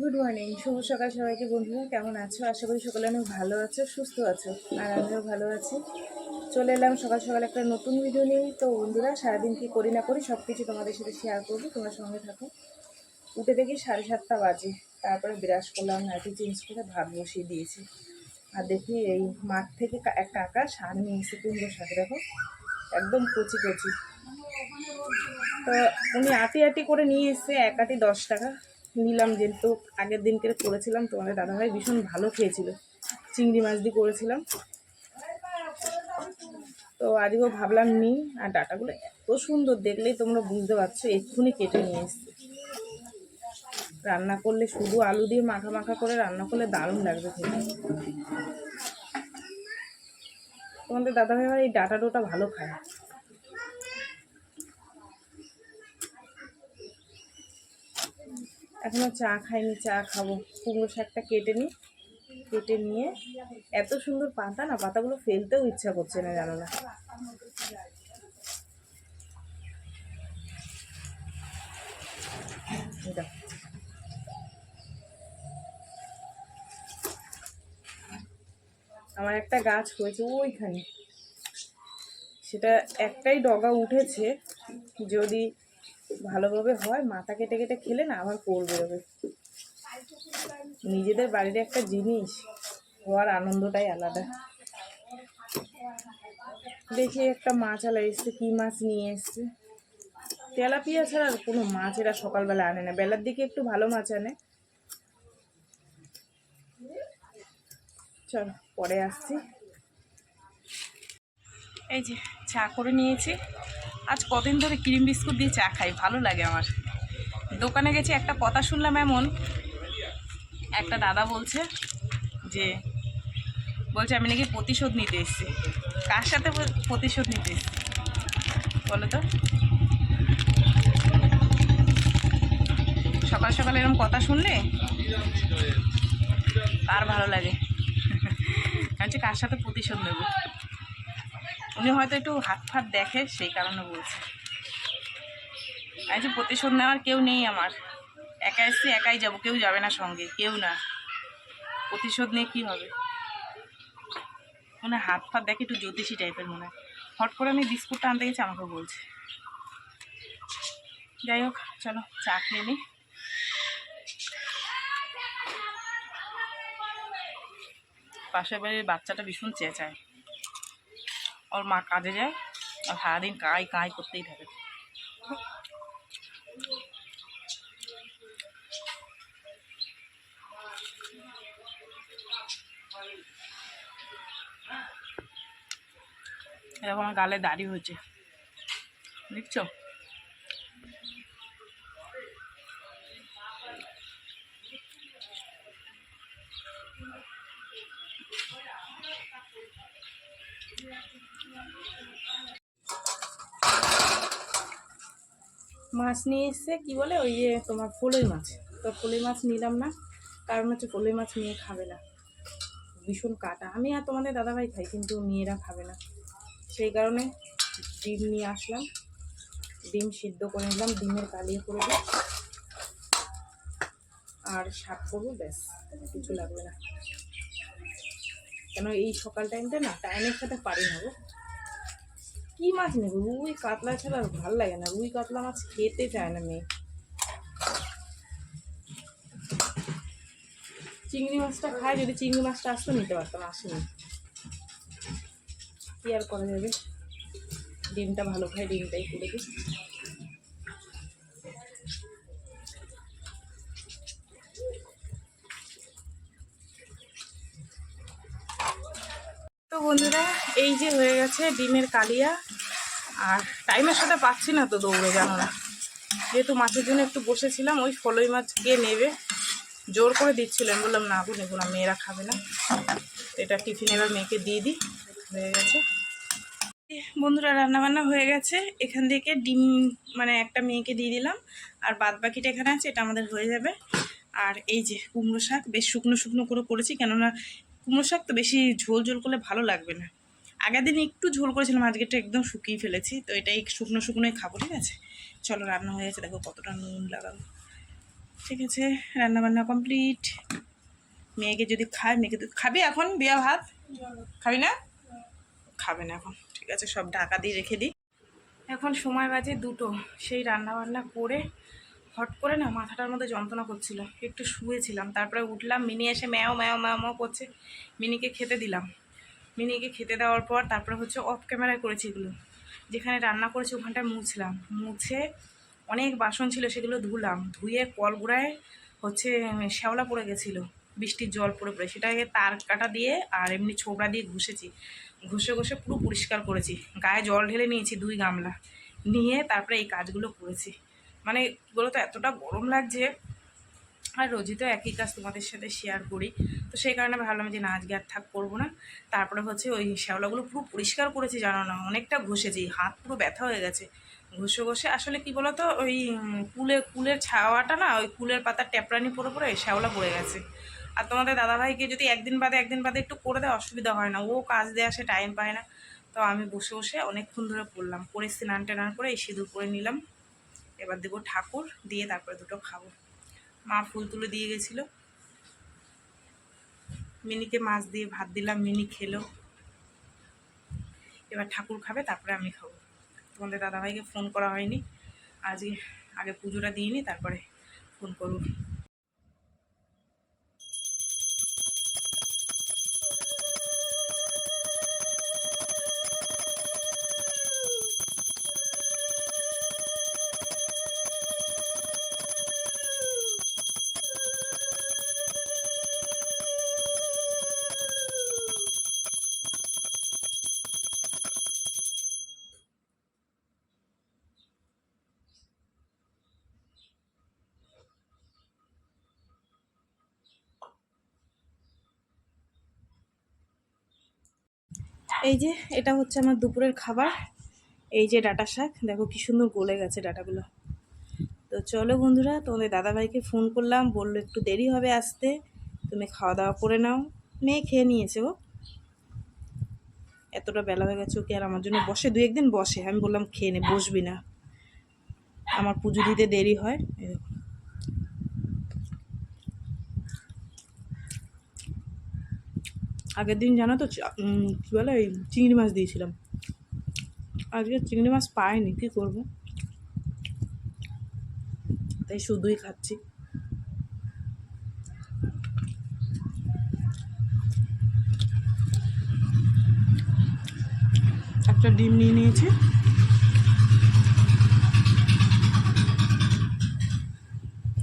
Good morning শুভ সকাল সবাইকে বন্ধুরা, কেমন আছো? আশা করি সকলে অনেক ভালো আছো, সুস্থ আছো, আর আমিও ভালো আছি। চলে এলাম সকাল সকাল একটা নতুন ভিডিও নিয়ে। তো বন্ধুরা, সারাদিন কি করি না করি সব কিছু তোমাদের সাথে শেয়ার করব, তোমার সঙ্গে থাকো। উঠে দেখি সাড়ে সাতটা বাজে, তারপরে বিরাজ করলাম, নাইটি চেঞ্জ করে ভাত বসিয়ে দিয়েছি। আর দেখি এই মাঠ থেকে এক কাকা সার নিয়ে এসে কুমড়ো শাক দেখো একদম কচি কচি। তো উনি আটি আটি করে নিয়ে এসে এক আটি দশ টাকা। নিলাম যেহেতু আগের দিনকে করেছিলাম, তোমাদের দাদাভাই ভীষণ ভালো খেয়েছিল। চিংড়ি মাছ দিয়ে করেছিলাম। তো আজকেও ভাবলাম নি আর ডাটাগুলো এত সুন্দর দেখলেই তোমরা বুঝতে পারছ, এক্ষুনি কেটে নিয়ে এসছি। রান্না করলে শুধু আলু দিয়ে মাখা মাখা করে রান্না করলে দারুণ লাগবে খেতে। তোমাদের দাদাভাই এই ডাটা ডোটা ভালো খায়। এখনও চা খাইনি, চা খাব। কুমড়ো শাকটা কেটে নিই। কেটে নিয়ে এত সুন্দর পাতা না, পাতাগুলো ফেলতেও ইচ্ছা করছে না, জানো না। আমার একটা গাছ হয়েছে ওইখানে। সেটা একটাই ডগা উঠেছে। যদি ভালোভাবে হয়, মাথা কেটে কেটে খেলে না আবার কোল বেরোবে। নিজেদের বাড়ির একটা জিনিস হওয়ার আনন্দটাই আলাদা। দেখি একটা মাছ আলা এসছে, কী মাছ নিয়ে এসছে? তেলাপিয়া ছাড়া আর কোনো মাছ এরা সকালবেলা আনে না। বেলার দিকে একটু ভালো মাছ আনে। চল, পরে আসছি। এই যে, চা করে নিয়েছি। আজ কদিন ধরে ক্রিম বিস্কুট দিয়ে চা খাই, ভালো লাগে আমার। দোকানে গেছি, একটা কথা শুনলাম এমন, একটা দাদা বলছে যে, বলছে আমি নাকি প্রতিশোধ নিতে এসেছি। কার সাথে প্রতিশোধ নিতে এসেছি? বলো তো। সকাল সকাল এরকম কথা শুনলে আর ভালো লাগে। আমি কার সাথে প্রতিশোধ নেব? উনি হয়তো একটু হাত ফাত দেখে, সেই কারণে বলছে। যে প্রতিশোধ নেওয়ার কেউ নেই আমার। একা এসছি একাই যাব, কেউ যাবে না সঙ্গে, কেউ না। প্রতিশোধ নিয়ে কী হবে? মনে হাত ফাত দেখে একটু জ্যোতিষী টাইপের মনে হয়। হট করে আমি বিস্কুটটা আনতে গেছি, আমাকে বলছে। যাই হোক, চলো, চা খেয়ে নিই পাশের বাড়ির বাচ্চাটা ভীষণ চেঁচায়। ওর মা কাজে যায় আর সারাদিন কাঁই কাঁই করতেই থাকে এরকম গালে দাড়ি হয়েছে দেখছ মাছ নিয়ে এসছে কি বলে, ওই যে তোমার ফলই মাছ। তো ফলই মাছ নিলাম না, কারণ হচ্ছে ফলই মাছ নিয়ে খাবে না। ভীষণ কাটা। আমি আর তোমাদের দাদাভাই খাই, কিন্তু মেয়েরা খাবে না। সেই কারণে ডিম নিয়ে আসলাম। ডিম সিদ্ধ করে নিলাম, ডিমের কালিয়ে করে দিই। আর শাক করব, ব্যাস, কিছু লাগবে না। কেন এই সকাল টাইমটা না টাইমের সাথে পারি না কি মাছ নেব? রুই, কাতলা ছাড়া আর ভালো লাগে না। রুই, কাতলা মাছ খেতে চায় না মেয়ে। চিংড়ি মাছটা খায়, যদি চিংড়ি মাছটা আসতো নিতে পারতাম, আসেনি। কি আর করা যাবে? ডিমটা ভালো খায়, ডিমটাই করে দিই তো বন্ধুরা, এই যে হয়ে গেছে ডিমের কালিয়া। আর টাইমের সাথে পাচ্ছি না তো দৌড়ে, জানো না। যেহেতু মাছের জন্য একটু বসেছিলাম, ওই ফলই মাছ কে নেবে? জোর করে দিচ্ছিলেন বললাম, না গো, নেব না, মেয়েরা খাবে না। এটা টিফিন এবার মেয়েকে দিয়ে দিই, হয়ে গেছে। বন্ধুরা, রান্নাবান্না হয়ে গেছে। এখান থেকে ডিম মানে একটা মেয়েকে দিয়ে দিলাম, আর বাদ বাকিটা এখানে আছে, এটা আমাদের হয়ে যাবে। আর এই যে কুমড়ো শাক, বেশ শুকনো শুকনো করে করেছি, কেননা কুমড়ো শাক তো বেশি ঝোল ঝোল করলে ভালো লাগবে না। আগের দিন একটু ঝোল করেছিলাম আজকেটা একদম শুকিয়ে ফেলেছি। তো এটাই শুকনো শুকনোই খাব, ঠিক আছে? চলো রান্না হয়ে গেছে, দেখো কতটা নুন লাগাবো। ঠিক আছে রান্না বান্না কমপ্লিট মেয়েকে যদি খায়, মেয়েকে তো খাবি এখন বিয়া ভাত? খাবি না? খাবে না এখন, ঠিক আছে, সব ঢাকা দিয়ে রেখে দিই। এখন সময় বাজে দুটো, সেই রান্না বান্না করে হট করে না মাথাটার মধ্যে যন্ত্রণা করছিল। একটু শুয়েছিলাম, তারপরে উঠলাম, মিনি এসে ম্যাও ম্যাও ম্যাও ম্যাও করছে। মিনিকে খেতে দিলাম। মিনিকে খেতে দেওয়ার পর তারপরে হচ্ছে অফ ক্যামেরায় করেছি এগুলো। যেখানে রান্না করেছি ওখানটায় মুছলাম। মুছে অনেক বাসন ছিল সেগুলো ধুলাম। ধুয়ে কলগুড়ায় হচ্ছে শ্যাওলা পড়ে গেছিল। বৃষ্টির জল পড়ে পড়ে। সেটাকে তার কাটা দিয়ে আর এমনি ছোবড়া দিয়ে ঘষেছি। ঘষে ঘষে পুরো পরিষ্কার করেছি। গায়ে জল ঢেলে নিয়েছি দুই গামলা। নিয়ে তারপরে এই কাজগুলো করেছি। মানে বলতো? এতটা গরম লাগছে আর রোজই তো একই কাজ তোমাদের সাথে শেয়ার করি। তো সেই কারণে ভাবলাম যে না আজকে আর থাক করব না। তারপরে হচ্ছে ওই শ্যাওলাগুলো পুরো পরিষ্কার করেছি জানো না অনেকটা ঘষেছি হাত পুরো ব্যথা হয়ে গেছে। ঘষে ঘষে আসলে কি বলতো ওই উম, কুলের ছাওয়াটা না ওই কুলের পাতার ট্যাপরানি পরে পরে শ্যাওলা পড়ে গেছে। আর তোমাদের দাদাভাইকে যদি একদিন বাদে একদিন বাদে একটু করে দেয় অসুবিধা হয় না। ও কাজ দিয়ে আসে টাইম পায় না। তো আমি বসে বসে অনেকক্ষণ ধরে করলাম। করে স্নান টেনান করে এই সিঁদুর করে নিলাম। এবার দেবো ঠাকুর দিয়ে তারপরে দুটো খাব। মা ফুল তুলে দিয়ে গেছিল। মিনিকে মাছ দিয়ে ভাত দিলাম, মিনি খেলো। এবার ঠাকুর খাবে, তারপরে আমি খাব। তোমাদের দাদাভাইকে ফোন করা হয়নি। আজকে আগে পুজোটা দিইনি, তারপরে ফোন করব। এই যে, এটা হচ্ছে আমার দুপুরের খাবার। এই যে ডাটা শাক, দেখো কি সুন্দর গলে গেছে ডাটাগুলো। তো চলো বন্ধুরা, তোমাদের দাদাভাইকে ফোন করলাম, বলল একটু দেরি হবে আসতে, তুমি খাওয়া দাওয়া করে নাও। মেয়ে খেয়ে নিয়েছে ও। এতটা বেলা হয়ে গেছে ওকে আর আমার জন্য বসে দু একদিন বসে। আমি বললাম, খেয়ে নে, বসবি না। আমার পুজো দিতে দেরি হয়, এই আগের দিন জানো তো কী বলে, ওই চিংড়ি মাছ দিয়েছিলাম। আজকে চিংড়ি মাছ পাইনি, কী করব? তাই শুধুই খাচ্ছি। একটা ডিম নিয়ে নিয়েছি।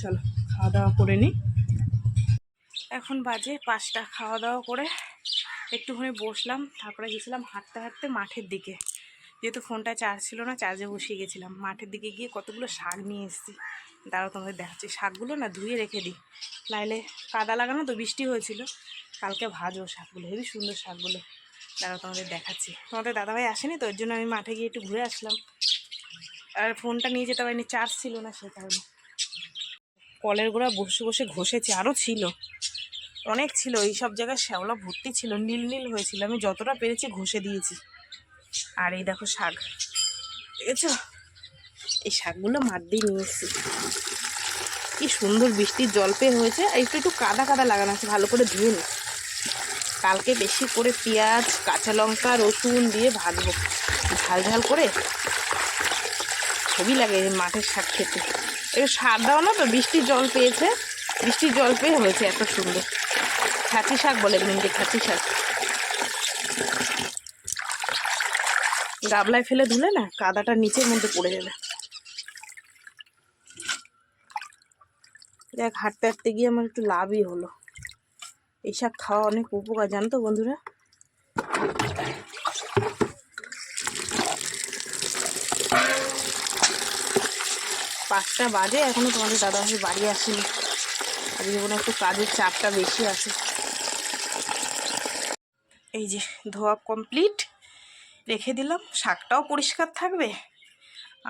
চলো, খাওয়া দাওয়া করে নিই এখন বাজে পাঁচটা, খাওয়া দাওয়া করে একটুখানি বসলাম তারপরে গেছিলাম হাঁটতে হাঁটতে মাঠের দিকে। যেহেতু ফোনটা চার্জ ছিল না চার্জে বসিয়ে গেছিলাম। মাঠের দিকে গিয়ে কতগুলো শাক নিয়ে এসেছি। দাঁড়াও তোমাদের দেখাচ্ছি। শাকগুলো না ধুয়ে রেখে দিই। লাইলে কাদা লাগানো তো বৃষ্টি হয়েছিল। কালকে ভাজবো শাকগুলো, হেবি সুন্দর শাকগুলো। দাঁড়াও তোমাদের দেখাচ্ছি। তোমাদের দাদাভাই আসেনি তো ওর জন্য আমি মাঠে গিয়ে একটু ঘুরে আসলাম। আর ফোনটা নিয়ে যেতে পারিনি চার্জ ছিল না সে কারণে। কলের গোড়া বসে বসে ঘষেছি আরও ছিল। অনেক ছিল এই সব জায়গায় শ্যাওলা ভর্তি ছিল, নীল নীল হয়েছিল। আমি যতটা পেরেছি ঘষে দিয়েছি। আর এই দেখো শাক। দেখেছ এই শাকগুলো মাঠ দিয়ে নিয়ে এসেছি। কি সুন্দর বৃষ্টির জল পেয়ে হয়েছে। একটু একটু কাদা কাদা লাগানো আছে, ভালো করে ধুয়ে নি। কালকে বেশি করে পেঁয়াজ, কাঁচা লঙ্কা, রসুন দিয়ে ভাজবো। ঝাল ঝাল করে। ছবি লাগে মাঠের শাক খেতে। একটু সার দাও না তো, বৃষ্টির জল পেয়েছে। বৃষ্টির জল পেয়ে হয়েছে এত সুন্দর। খাঁচি শাক বলে এগুলোকে খাঁচি শাক। গাবলায় ফেলে ধুলে না, কাদাটা নিচের মধ্যে পড়ে যাবে। দেখ হাঁটতে হাঁটতে গিয়ে আমার একটু লাভই হলো। এই শাক খাওয়া অনেক উপকার, জানো তো বন্ধুরা? পাঁচটা বাজে, এখনও তোমাদের দাদা ভাই বাড়ি আসেনি। আজকে মনে একটু কাজের চাপটা বেশি আছে। এই যে ধোয়া কমপ্লিট রেখে দিলাম। শাকটাও পরিষ্কার থাকবে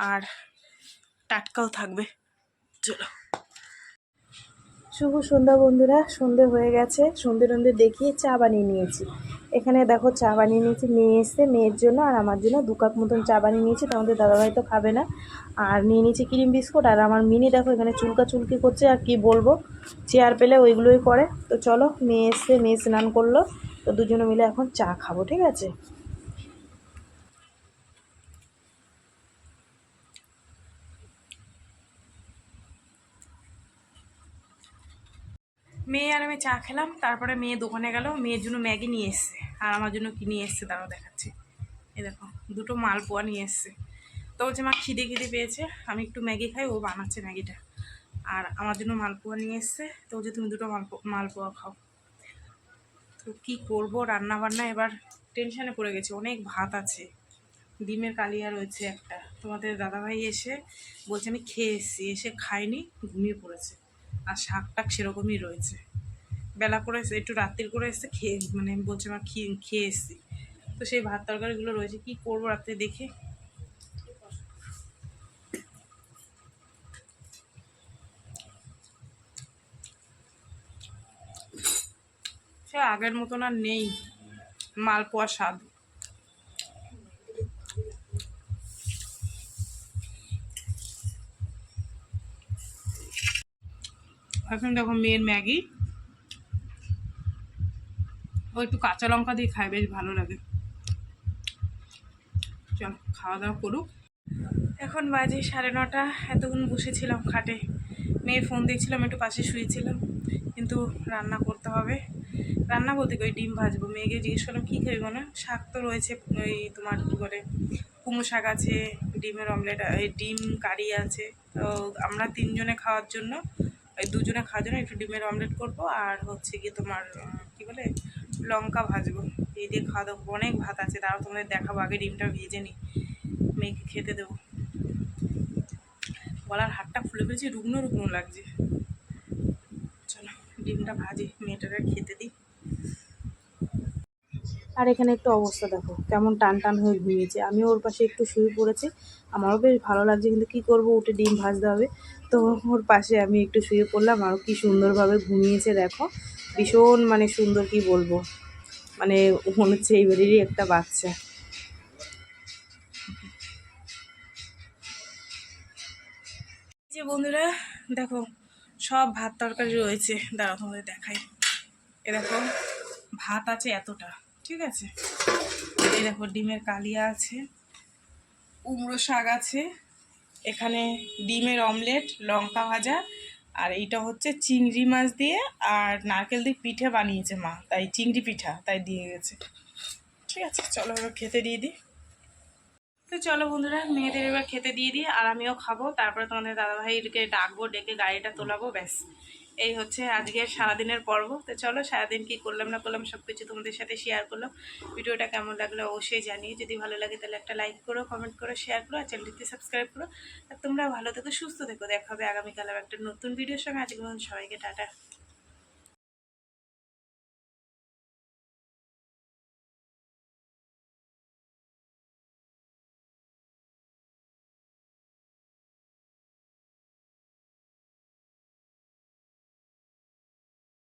আর টাটকাও থাকবে। চলো। শুভ সন্ধ্যা বন্ধুরা, সন্ধে হয়ে গেছে। সন্ধে টন্ধে দেখিয়ে চা বানিয়ে নিয়েছি। এখানে দেখো চা বানিয়ে নিয়েছি। মেয়ে এসছে মেয়ের জন্য আর আমার জন্য দু কাপ মতন চা বানিয়ে নিয়েছি। তোমাদের দাদাভাই তো খাবে না। আর নিয়ে নিয়েছি ক্রিম বিস্কুট। আর আমার মিনি দেখো এখানে চুলকা চুলকি করছে আর কি বলব? চেয়ার পেলে ওইগুলোই করে। তো চলো, মেয়ে এসছে, মেয়ে স্নান করল। তো দুজনে মিলে এখন চা খাব, ঠিক আছে? মেয়ে আর আমি চা খেলাম, তারপরে মেয়ে দোকানে গেল, মেয়ের জন্য ম্যাগি নিয়ে এসছে, আর আমার জন্য কি নিয়ে এসছে তারাও দেখাচ্ছি। এ দেখো, দুটো মালপোয়া নিয়ে এসছে। তো বলছে, মা, খিদে খিদে পেয়েছে, আমি একটু ম্যাগি খাই, ও বানাচ্ছে ম্যাগিটা। আর আমার জন্য মালপোয়া নিয়ে এসছে, তো বলছে, তুমি দুটো মালপো, মালপোয়া খাও। তো কী করব? রান্না বান্না এবার টেনশানে পড়ে গেছে। অনেক ভাত আছে। ডিমের কালিয়া রয়েছে একটা। তোমাদের দাদাভাই এসে বলছে, আমি খেয়ে এসেছি। এসে খাইনি ঘুমিয়ে পড়েছে। আর শাক টাক সেরকমই রয়েছে। বেলা করে এসে, একটু রাত্রির করে এসে খেয়ে মানে বলছে, আমার খেয়ে খেয়ে এসেছি। তো সেই ভাত তরকারিগুলো রয়েছে। কি করব রাত্রে দেখে? সে আগের মতন আর নেই মালপোয়া স্বাদ। এখন দেখো মেয়ের ম্যাগি। ও একটু কাঁচা লঙ্কা দিয়ে খায়, বেশ ভালো লাগে। চল, খাওয়া দাওয়া করুক। এখন বাজে সাড়ে নটা, এতক্ষণ বসেছিলাম খাটে। মেয়ের ফোন দিয়েছিলাম একটু পাশে শুয়েছিলাম। কিন্তু রান্না করতে হবে। রান্না বলতে ওই ডিম ভাজবো। মেয়েকে জিজ্ঞেস করলাম, কী খাবি? মানে শাক তো রয়েছে, ওই তোমার কী বলে, কুমড়ো শাক আছে, ডিমের অমলেট ডিম কারি আছে। তো আমরা তিনজনে খাওয়ার জন্য, ওই দুজনে খাওয়ার জন্য একটু ডিমের অমলেট করব আর হচ্ছে কি তোমার কি বলে, লঙ্কা ভাজবো। এই দিয়ে খাওয়া দাওয়া অনেক ভাত আছে, তাও তোমাদের দেখাবো, আগে ডিমটা ভেজে নিই। মেয়েকে খেতে দেবো। গলার হাতটা ফুলে ফেলেছি, রুগ্ন রুগ্ন লাগছে। ডিমটা ভাজি মেয়েটাকে খেতে দিই। আর এখানে একটু অবস্থা দেখো কেমন টান টান হয়ে ঘুমিয়েছে। আমি ওর পাশে একটু শুয়ে পড়েছি আমারও বেশ ভালো লাগছে কিন্তু কি করব উঠে ডিম ভাজতে হবে। তো ওর পাশে আমি একটু শুয়ে পড়লাম আরও কি সুন্দরভাবে ঘুমিয়েছে দেখো। ভীষণ মানে সুন্দর কি বলব? মানে মনে হচ্ছে এইবারেরই একটা বাচ্চা। যে বন্ধুরা দেখো সব ভাত তরকারি রয়েছে। দাঁড়াও, তোমাদের দেখাই। এ দেখো, ভাত আছে এতটা, ঠিক আছে? এই দেখো, ডিমের কালিয়া আছে, কুমড়ো শাক আছে, এখানে ডিমের অমলেট, লঙ্কা ভাজা, আর এইটা হচ্ছে চিংড়ি মাছ দিয়ে, আর নারকেল দিয়ে পিঠে বানিয়েছে মা। তাই চিংড়ি পিঠা, তাই দিয়ে গেছে। ঠিক আছে, চলো খেতে দিয়ে দিই। তো চলো বন্ধুরা, মেয়েদের এবার খেতে দিয়ে দিই আর আমিও খাব। তারপরে তোমাদের দাদাভাইকে ডাকবো, ডেকে গাড়িটা তোলাবো, ব্যাস। এই হচ্ছে আজকের সারাদিনের পর্ব। তো চলো, সারাদিন কি করলাম না করলাম সব কিছু তোমাদের সাথে শেয়ার করলাম। ভিডিওটা কেমন লাগল অবশ্যই জানিয়ে যদি ভালো লাগে তাহলে একটা লাইক করো কমেন্ট করো শেয়ার করো, আর চ্যানেলটিতে সাবস্ক্রাইব করো। আর তোমরা ভালো থেকো, সুস্থ থেকো। দেখা হবে আগামীকাল একটা নতুন ভিডিওর সঙ্গে। আজকে সবাইকে টাটা।